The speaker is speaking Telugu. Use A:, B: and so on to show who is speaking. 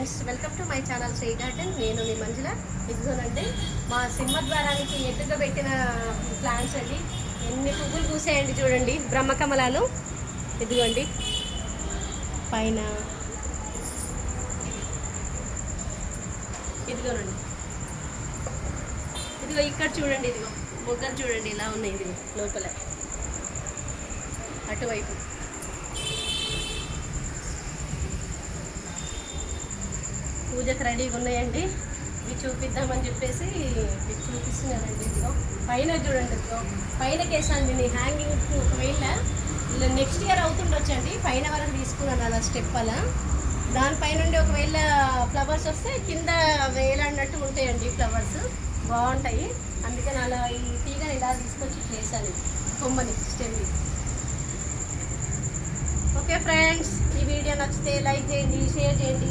A: Friends welcome to my channel Sri Garden నేను మీ మంజుల. అంటే మా సింహద్వారానికి ఎదురుగా పెట్టిన ప్లాంట్స్ అండి. ఎన్ని పువ్వులు పూసాయండి చూడండి. బ్రహ్మకమలాలు ఇదిగోండి. పైన ఇదిగోనండి ఇదిగో ఇక్కడ చూడండి ఇదిగో. మొగ్గలు చూడండి ఇలా ఉన్నాయి ఇదిగో లోపల. అటువైపు. పూజకు రెడీగా ఉన్నాయండి. ఇవి చూపిద్దామని చెప్పేసి మీకు చూపిస్తున్నానండి ఇదిగో. పైన చూడండి ఇదిగో. పైన కేసాను నేను హ్యాంగింగ్ ఒకవేళ ఇలా నెక్స్ట్ ఇయర్ అవుతుండొచ్చండి. పైన వరకు తీసుకున్నాను అలా స్టెప్ అలా. దానిపై నుండి ఒకవేళ ఫ్లవర్స్ వస్తే కింద వేలాడినట్టు ఉంటాయండి ఫ్లవర్స్ బాగుంటాయి. అందుకని అలా ఈ తీగని ఇలా తీసుకొచ్చి చేశాను కొమ్మని స్టెమ్ని ఓకే ఫ్రెండ్స్ ఈ వీడియో నచ్చితే లైక్ చేయండి షేర్ చేయండి.